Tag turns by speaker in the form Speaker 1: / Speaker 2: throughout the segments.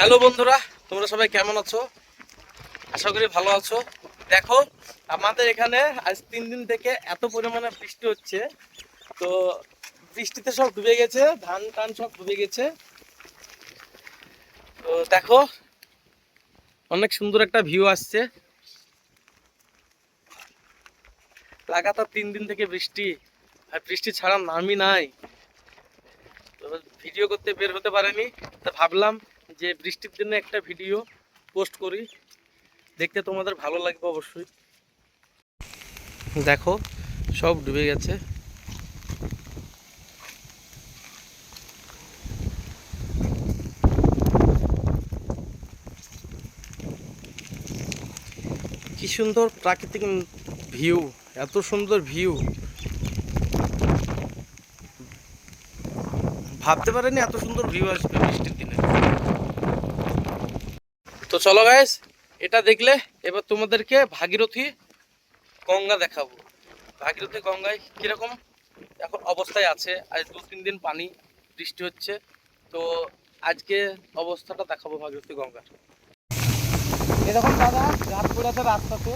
Speaker 1: Hello বন্ধুরা, তোমরা সবাই কেমন আছো? আশা করি ভালো আছো। দেখো, আমাদের এখানে আজ তিন দিন থেকে এত পরিমাণে বৃষ্টি হচ্ছে। তো বৃষ্টিতে সব ডুবে গেছে, ধান টান সব ডুবে গেছে। তো দেখো, অনেক সুন্দর একটা ভিউ আসছে। লাগাতার তিন দিন থেকে বৃষ্টি, আর বৃষ্টি ছাড়া নামই নাই। তো ভিডিও করতে বের হতে পারেনি, তা ভাবলাম যে বৃষ্টির দিনে একটা ভিডিও পোস্ট করি, দেখতে তোমাদের ভালো লাগবে অবশ্যই। দেখো, সব ডুবে গেছে। কি সুন্দর প্রাকৃতিক ভিউ, এত সুন্দর ভিউ। ভাবতে পারেনি এত সুন্দর ভিউ আসবে বৃষ্টির তো চলো গাইস এটা দেখলে এবার তোমাদেরকে ভাগীরথী গঙ্গা দেখাবো। ভাগীরথী গঙ্গায় কীরকম এখন অবস্থায় আছে, আজ দু তিন দিন পানি, বৃষ্টি হচ্ছে, তো আজকে অবস্থাটা দেখাবো ভাগীরথী গঙ্গার। এরকম দাদা গাছ পড়েছে রাস্তাতে।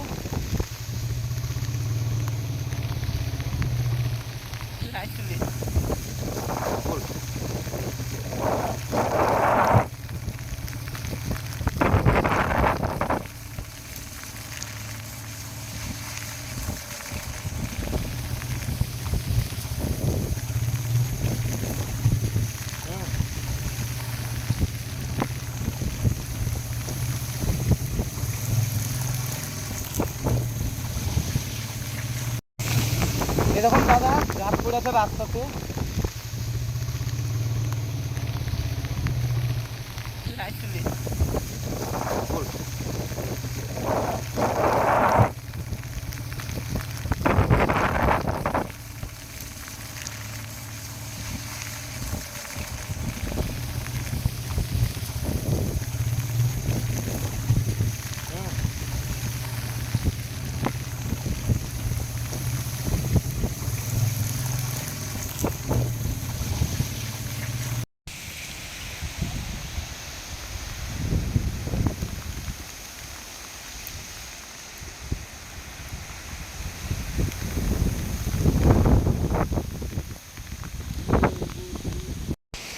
Speaker 1: এরকম দাদা গাছ পড়েছে রাস্তাতে।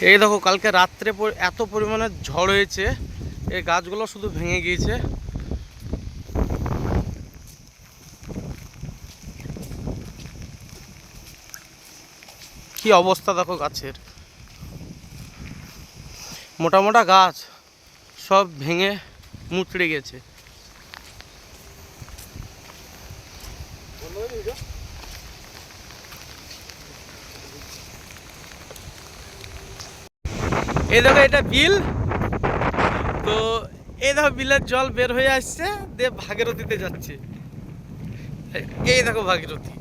Speaker 1: এই দেখো, কালকে রাত্রে এত পরিমাণে ঝড় হয়েছে, এই গাছগুলো শুধু ভেঙে গিয়েছে। কি অবস্থা দেখো গাছের। মোটা মোটা গাছ সব ভেঙে মুচড়ে গেছে। এই দেখো, এটা বিল। তো এই দেখো, বিলের জল বের হয়ে আসছে, দিয়ে ভাগীরথীতে যাচ্ছে। এই দেখো ভাগীরথী।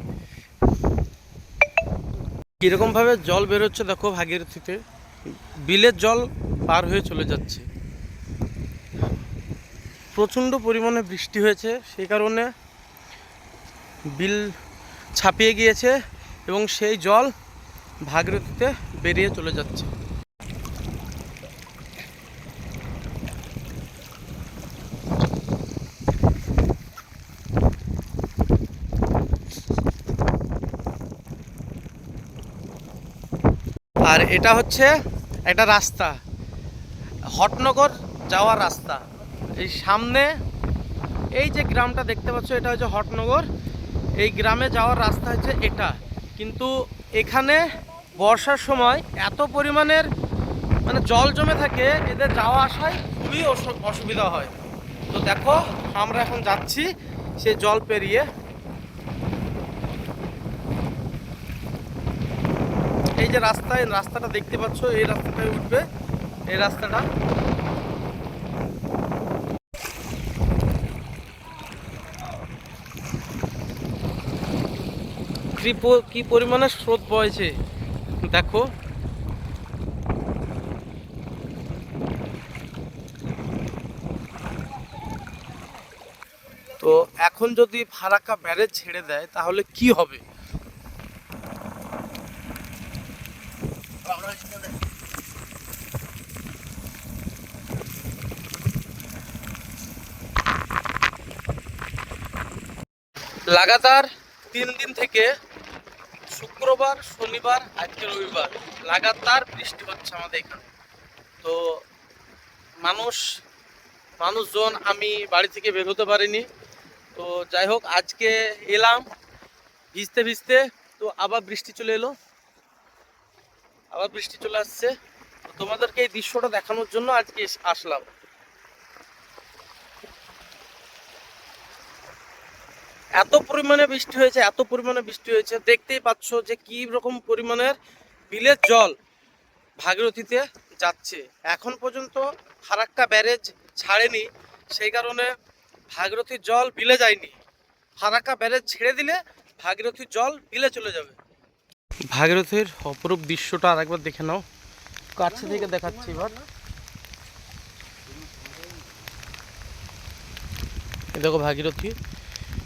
Speaker 1: কীরকম ভাবে জল বের হচ্ছে দেখো ভাগীরথীতে। বিলের জল পার হয়ে চলে যাচ্ছে। প্রচণ্ড পরিমাণে বৃষ্টি হয়েছে, সেই কারণে বিল ছাপিয়ে গিয়েছে এবং সেই জল ভাগীরথীতে বেরিয়ে চলে যাচ্ছে আর এটা হচ্ছে একটা রাস্তা। হটনগর যাওয়ার রাস্তা। এই সামনে এই যে গ্রামটা দেখতে পাচ্ছ, এটা হচ্ছে হটনগর। এই গ্রামে যাওয়ার রাস্তা হচ্ছে এটা। কিন্তু এখানে বর্ষার সময় এত পরিমাণের মানে জল জমে থাকে, এদের যাওয়া আসায় খুবই অসু- অসুবিধা হয়। তো দেখো, আমরা এখন যাচ্ছি সে জল পেরিয়ে। এই যে রাস্তায়, রাস্তাটা দেখতে পাচ্ছ, এই রাস্তাটায় উঠবে। এই রাস্তাটা। কি পরিমাণে স্রোত বয়েছে দেখো। তো এখন যদি ফারাক্কা ব্যারেজ ছেড়ে দেয়, তাহলে কি হবে? লাগাতার তিন দিন থেকে শুক্রবার, শনিবার, আজকে রবিবার লাগাতার বৃষ্টি হচ্ছে আমাদের এখানে। তো মানুষ, মানুষজন, আমি বাড়ি থেকে বের হতে পারিনি। তো যাই হোক, আজকে এলাম ভিজতে ভিজতে, তো আবার বৃষ্টি চলে এলো। আবার বৃষ্টি চলে আসছে। তোমাদেরকে এই দৃশ্যটা দেখানোর জন্য আজকে আসলাম। এত পরিমাণে বৃষ্টি হয়েছে, এত পরিমাণে বৃষ্টি হয়েছে, দেখতেই পাচ্ছ যে কি রকম পরিমাণের বিলের জল ভাগীরথীতে যাচ্ছে। এখন পর্যন্ত ফারাক্কা ব্যারেজ ছাড়েনি, সেই কারণে ভাগীরথীর জল বিলে যায়নি। ফারাক্কা ব্যারেজ ছেড়ে দিলে ভাগীরথীর জল বিলে চলে যাবে। ভাগীরথীর অপরূপ দৃশ্যটা আরেকবার দেখে নাও। কাছে থেকে দেখাচ্ছি এবার। দেখো ভাগীরথী।